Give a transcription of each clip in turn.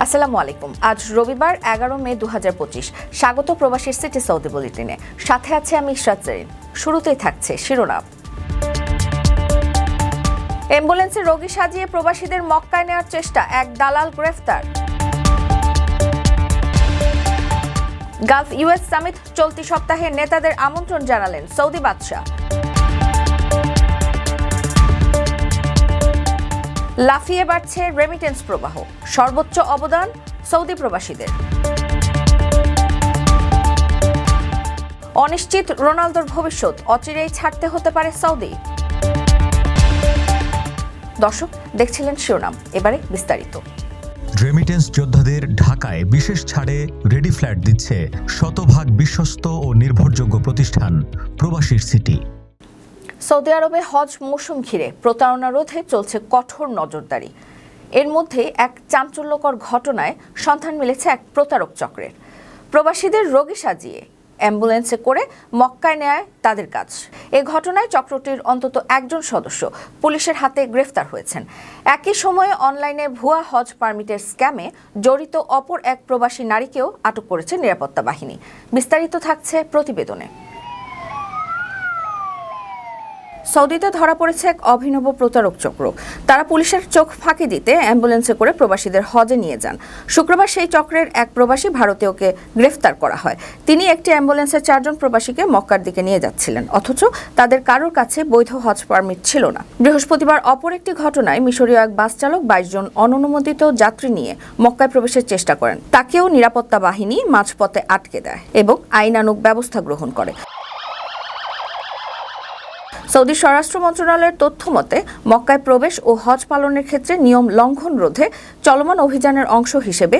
আসসালামু আলাইকুম। আজ রবিবার এগারো মে দু স্বাগত প্রবাসীর সিটি সৌদি বুলেটিনে। সাথে আছে আমি ইশরাত জেরিন শুরুতেই থাকছে শিরোনাম। অ্যাম্বুলেন্সে রোগী সাজিয়ে প্রবাসীদের মক্কায় নেওয়ার চেষ্টা। এক দালাল গ্রেফতার। গালফ ইউএস সামিট চলতি সপ্তাহে নেতাদের আমন্ত্রণ জানালেন সৌদি বাদশাহ। লাফিয়ে বাড়ছে রেমিটেন্স প্রবাহ। সর্বোচ্চ অবদান সৌদি প্রবাসীদের। অনিশ্চিত রোনালদোর ভবিষ্যৎ, অচিরেই ছাড়তে হতে পারে সৌদি। দর্শক, দেখছিলেন শিরোনাম, এবারে বিস্তারিত। রেমিটেন্স যোদ্ধাদের ঢাকায় বিশেষ ছাড়ে রেডি ফ্ল্যাট দিচ্ছে শতভাগ বিশ্বস্ত ও নির্ভরযোগ্য প্রতিষ্ঠান, প্রবাসীর সিটি সৌদি আরবে হজ মৌসুম ঘিরে প্রতারণা রোধে চলছে কঠোর নজরদারি। এর মধ্যে এক চাঞ্চল্যকর ঘটনায় সন্ধান মিলেছে এক প্রতারক চক্রের। প্রবাসীদের রোগী সাজিয়ে অ্যাম্বুলেন্সে করে মক্কায় নেয় তাদের কাজ। এ ঘটনায় চক্রটির অন্তত একজন সদস্য পুলিশের হাতে গ্রেফতার হয়েছেন। একই সময়ে অনলাইনে ভুয়া হজ পারমিটের স্ক্যামে জড়িত অপর এক প্রবাসী নারীকেও আটক করেছে নিরাপত্তা বাহিনী। বিস্তারিত থাকছে প্রতিবেদনে। সৌদিতে ধরা পড়েছে এক অভিনব প্রতারক চক্র। তারা পুলিশের চোখ ফাঁকি দিতে অ্যাম্বুলেন্সে করে প্রবাসীদের হজে নিয়ে যান। শুক্রবার সেই চক্রের এক প্রবাসী ভারতীয়কে গ্রেফতার করা হয়। তিনি একটি অ্যাম্বুলেন্সে চারজন প্রবাসীকে মক্কার দিকে নিয়ে যাচ্ছিলেন। অথচ তাদের কারোর কাছে বৈধ হজ পারমিট ছিল না। বৃহস্পতিবার অপর একটি ঘটনায় মিশরীয় এক বাস চালক বাইশ জন অননুমোদিত যাত্রী নিয়ে মক্কায় প্রবেশের চেষ্টা করেন। তাকেও নিরাপত্তা বাহিনী মাঝপথে আটকে দেয় এবং আইনানুগ ব্যবস্থা গ্রহণ করে। সৌদি স্বরাষ্ট্র মন্ত্রণালয়ের তথ্য মতে, মক্কায় প্রবেশ ও হজ পালনের ক্ষেত্রে নিয়ম লঙ্ঘন রোধে চলমান অভিযানের অংশ হিসেবে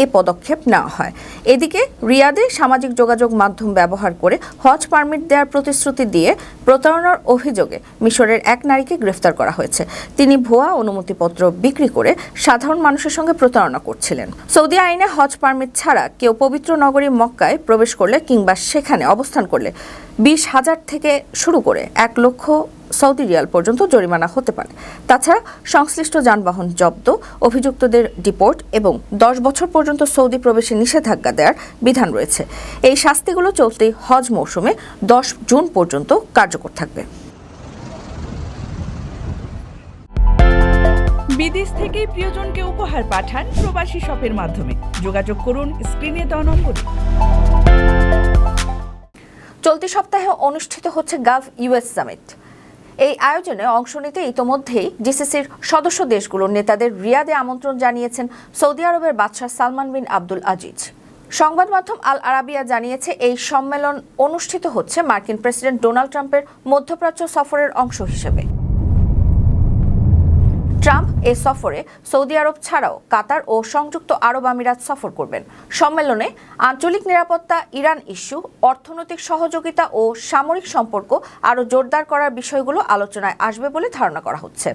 এ পদক্ষেপ নেওয়া হয়। এদিকে রিয়াদে সামাজিক যোগাযোগ মাধ্যম ব্যবহার করে হজ পারমিট দেওয়ার প্রতিশ্রুতি দিয়ে প্রতারণার অভিযোগে মিশরের এক নারীকে গ্রেফতার করা হয়েছে। তিনি ভুয়া অনুমতিপত্র বিক্রি করে সাধারণ মানুষের সঙ্গে প্রতারণা করছিলেন। সৌদি আইনে হজ পারমিট ছাড়া কেউ পবিত্র নগরী মক্কায় প্রবেশ করলে কিংবা সেখানে অবস্থান করলে বিশ হাজার থেকে শুরু করে এক লক্ষ সৌদি রিয়াল পর্যন্ত জরিমানা হতে পারে। তাছাড়া সংশ্লিষ্ট যানবাহন জব্দ, অভিযুক্তদের ডিপোর্ট এবং দশ বছর পর্যন্ত সৌদি প্রবেশে নিষেধাজ্ঞা দেওয়ার বিধান রয়েছে। এই শাস্তিগুলো চলতি হজ মৌসুমে দশ জুন পর্যন্ত কার্যকর থাকবে। বিদেশ থেকে প্রিয়জনকে উপহার পাঠান প্রবাসী শপের মাধ্যমে। যোগাযোগ করুন স্ক্রিনে দেওয়া নম্বরে। চলতি সপ্তাহে অনুষ্ঠিত হচ্ছে গাভ ইউএস সামিট। এই আয়োজনে অংশ নিতে ইতোমধ্যেই জিসিসির সদস্য দেশগুলোর নেতাদের রিয়াদে আমন্ত্রণ জানিয়েছেন সৌদি আরবের বাদশাহ সালমান বিন আব্দুল আজিজ। সংবাদ মাধ্যম আল আরাবিয়া জানিয়েছে, এই সম্মেলন অনুষ্ঠিত হচ্ছে মার্কিন প্রেসিডেন্ট ডোনাল্ড ট্রাম্পের মধ্যপ্রাচ্য সফরের অংশ হিসেবে। ট্রাম্প এ সফরে সৌদি আরব ছাড়াও কাতার ও সংযুক্ত আরব আমিরাত সফর করবেন। সম্মেলনে আঞ্চলিক নিরাপত্তা, ইরান ইস্যু, অর্থনৈতিক সহযোগিতা ও সামরিক সম্পর্ক আরও জোরদার করার বিষয়গুলো আলোচনায় আসবে বলে ধারণা করা হচ্ছে।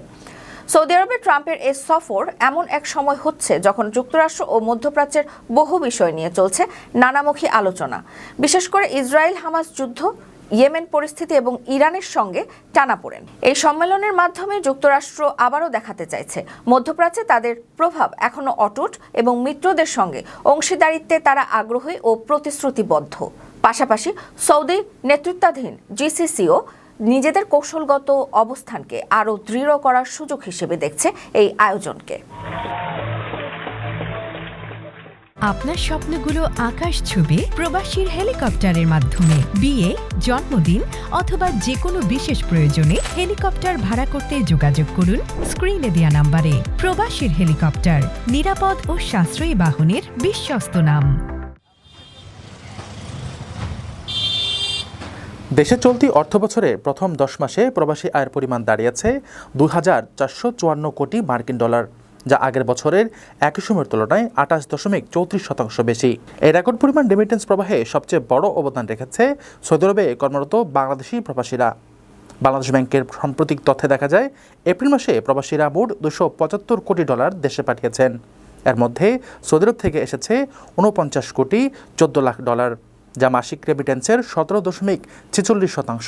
সৌদি আরবে ট্রাম্পের এ সফর এমন এক সময় হচ্ছে যখন যুক্তরাষ্ট্র ও মধ্যপ্রাচ্যের বহু বিষয় নিয়ে চলছে নানামুখী আলোচনা। বিশেষ করে ইসরায়েল হামাস যুদ্ধ ইয়েমেন পরিস্থিতি এবং ইরানের সঙ্গে টানাপোড়েন এই সম্মেলনের মাধ্যমে যুক্তরাষ্ট্র আবারও দেখাতে চাইছে। মধ্যপ্রাচ্যে তাদের প্রভাব এখনও অটুট এবং মিত্রদের সঙ্গে অংশীদারিত্বে তারা আগ্রহী ও প্রতিশ্রুতিবদ্ধ। পাশাপাশি সৌদি নেতৃত্বাধীন জিসিসিও নিজেদের কৌশলগত অবস্থানকে আরও দৃঢ় করার সুযোগ হিসেবে দেখছে এই আয়োজনকে। আপনার স্বপ্নগুলো আকাশ ছবি প্রবাসীর হেলিকপ্টারের মাধ্যমে। বিয়ে, জন্মদিন অথবা যে কোনো বিশেষ প্রয়োজনে হেলিকপ্টার ভাড়া করতে যোগাযোগ করুন স্ক্রিনে দেওয়া নাম্বারে। প্রবাসীর হেলিকপ্টার, নিরাপদ ও সাশ্রয়ী বাহনের বিশ্বস্ত নাম। দেশে চলতি অর্থবছরে প্রথম দশ মাসে প্রবাসী আয়ের পরিমাণ দাঁড়িয়েছে দু হাজার চারশো চুয়ান্ন কোটি মার্কিন ডলার। যা আগের বছরের একই সময়ের তুলনায় আঠাশ দশমিক চৌত্রিশ শতাংশ বেশি। এই রেকর্ড পরিমাণ রেমিটেন্স প্রবাহে সবচেয়ে বড় অবদান রেখেছে সৌদি আরবে কর্মরত বাংলাদেশি প্রবাসীরা। বাংলাদেশ ব্যাংকের সাম্প্রতিক তথ্যে দেখা যায়, এপ্রিল মাসে প্রবাসীরা মোট দুশো পঁচাত্তর কোটি ডলার দেশে পাঠিয়েছেন। এর মধ্যে সৌদি আরব থেকে এসেছে উনপঞ্চাশ কোটি চোদ্দ লাখ ডলার, যা মাসিক রেমিটেন্সের সতেরো দশমিক ছেচল্লিশ শতাংশ।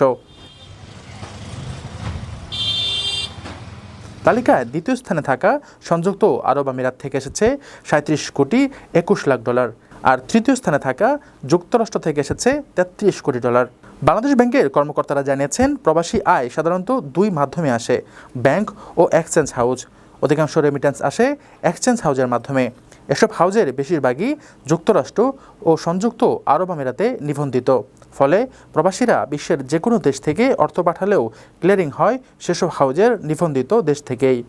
তালিকায় দ্বিতীয় স্থানে থাকা সংযুক্ত আরব আমিরাত থেকে এসেছে সাঁত্রিশ কোটি একুশ লাখ ডলার আর তৃতীয় স্থানে থাকা যুক্তরাষ্ট্র থেকে এসেছে তেত্রিশ কোটি ডলার। বাংলাদেশ ব্যাংকের কর্মকর্তারা জানিয়েছেন, প্রবাসী আয় সাধারণত দুই মাধ্যমে আসে, ব্যাংক ও এক্সচেঞ্জ হাউস অধিকাংশ রেমিটেন্স আসে এক্সচেঞ্জ হাউজের মাধ্যমে। এসব হাউজের বেশিরভাগই যুক্তরাষ্ট্র ও সংযুক্ত আরব আমিরাতে নিবন্ধিত। ফলে প্রবাসীরা বিশ্বের যে কোনো দেশ থেকে অর্থ পাঠালেও ক্লিয়ারিং হয় সেসব হাউজের নিবন্ধিত দেশ থেকেই।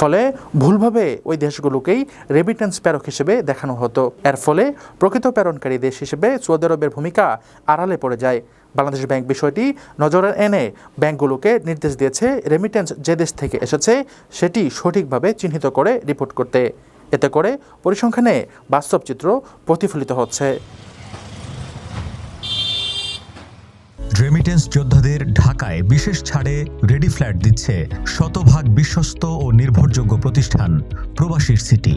ফলে ভুলভাবে ওই দেশগুলোকেই রেমিটেন্স প্রেরক হিসেবে দেখানো হতো। এর ফলে প্রকৃত প্রেরণকারী দেশ হিসেবে সৌদি আরবের ভূমিকা আড়ালে পড়ে যায়। বাংলাদেশ ব্যাংক বিষয়টি নজরে এনে ব্যাংকগুলোকে নির্দেশ দিয়েছে রেমিটেন্স যে দেশ থেকে এসেছে সেটি সঠিকভাবে চিহ্নিত করে রিপোর্ট করতে। এতে করে পরিসংখ্যানে বাস্তব চিত্র প্রতিফলিত হচ্ছে। রেমিটেন্স যোদ্ধাদের ঢাকায় বিশেষ ছাড়ে রেডি ফ্ল্যাট দিচ্ছে শতভাগ বিশ্বস্ত ও নির্ভরযোগ্য প্রতিষ্ঠান প্রবাসীর সিটি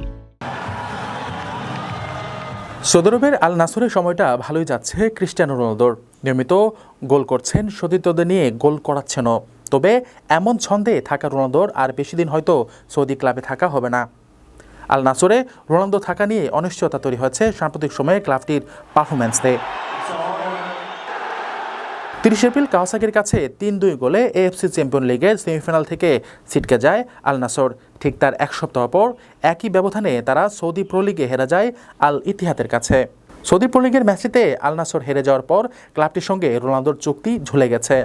সৌদি আরবের আল নাসরের সময়টা ভালোই যাচ্ছে ক্রিস্টিয়ানো রোনালদোর। নিয়মিত গোল করছেন সতীর্থদের নিয়ে গোল করাচ্ছেনও। তবে এমন ছন্দে থাকা রোনালদোর আর বেশি দিন হয়তো সৌদি ক্লাবে থাকা হবে না। আল নাসরে রোনালদো থাকা নিয়ে অনিশ্চয়তা তৈরি হয়েছে সাম্প্রতিক সময়ে ক্লাবটির পারফরম্যান্সে। তিরিশ এপ্রিল কাওয়াসাকির কাছে তিন দুই গোলে এএফসি চ্যাম্পিয়ন লিগের সেমিফাইনাল থেকে ছিটকে যায় আল নাসর। ঠিক তার এক সপ্তাহ পর একই ব্যবধানে তারা সৌদি প্রো লিগে হেরে যায় আল ইতিহাদের কাছে। সৌদি প্রো লিগের ম্যাচটিতে আল নাসর হেরে যাওয়ার পর ক্লাবটির সঙ্গে রোনালদোর চুক্তি ঝুলে গেছে।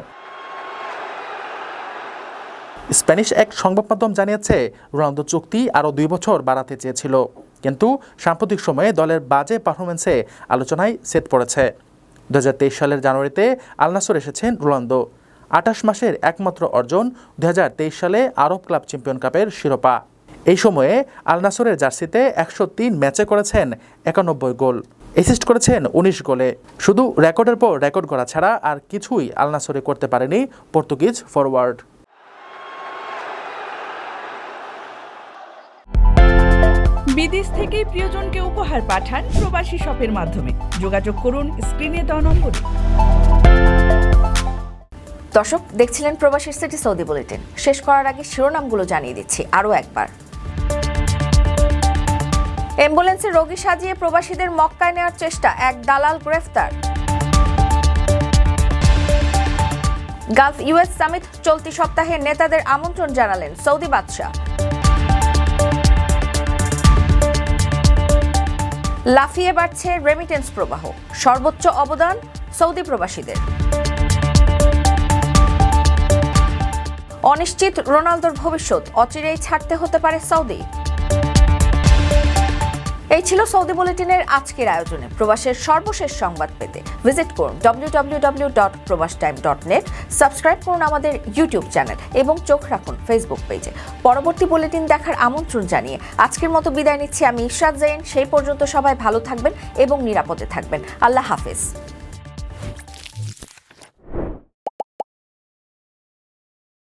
স্প্যানিশ এক সংবাদ মাধ্যম জানিয়েছে, রোনালদো চুক্তি আরও দুই বছর বাড়াতে চেয়েছিল। কিন্তু সাম্প্রতিক সময়ে দলের বাজে পারফরমেন্সে আলোচনায় সেট পড়েছে। দু হাজার তেইশ সালের জানুয়ারিতে আলনাসর এসেছেন রোনালদো। আঠাশ মাসের একমাত্র অর্জন দু হাজার তেইশ সালে আরব ক্লাব চ্যাম্পিয়ন কাপের শিরোপা। এই সময়ে আলনাসরের জার্সিতে একশো তিন ম্যাচে করেছেন একানব্বই গোল, অ্যাসিস্ট করেছেন উনিশ গোলে। শুধু রেকর্ডের পর রেকর্ড করা ছাড়া আর কিছুই আলনাসরে করতে পারেনি পর্তুগিজ ফরওয়ার্ড বিদেশ থেকে প্রিয়জনকে উপহার পাঠান প্রবাসী শপের মাধ্যমে। যোগাযোগ করুন, স্ক্রিনে দেওয়া নম্বরে। দর্শক, দেখছিলেন প্রবাসীর সিটি সৌদি বুলেটিন। শেষ করার আগে শিরোনামগুলো জানিয়ে দিচ্ছি আরও একবার। অ্যাম্বুলেন্সে রোগী সাজিয়ে প্রবাসীদের মক্কায় নেওয়ার চেষ্টা, এক দালাল গ্রেফতার। গালফ ইউএস সামিট চলতি সপ্তাহে নেতাদের আমন্ত্রণ জানালেন সৌদি বাদশাহ। লাফিয়ে বাড়ছে রেমিটেন্স প্রবাহ। সর্বোচ্চ অবদান সৌদি প্রবাসীদের। অনিশ্চিত রোনালদোর ভবিষ্যৎ, অচিরেই ছাড়তে হতে পারে সৌদি। এই ছিল সৌদি বুলেটিনের আজকের আয়োজনে প্রবাসের সর্বশেষ সংবাদ পেতে ভিজিট করুন www.probastoime.net সাবস্ক্রাইব করুন আমাদের ইউটিউব চ্যানেল এবং চোখ রাখুন ফেসবুক পেজে পরবর্তী বুলেটিন দেখার আমন্ত্রণ জানিয়ে আজকের মতো বিদায় নিচ্ছি আমি ইশরাত জাইন সেই পর্যন্ত সবাই ভালো থাকবেন এবং নিরাপদে থাকবেন। আল্লাহ হাফেজ।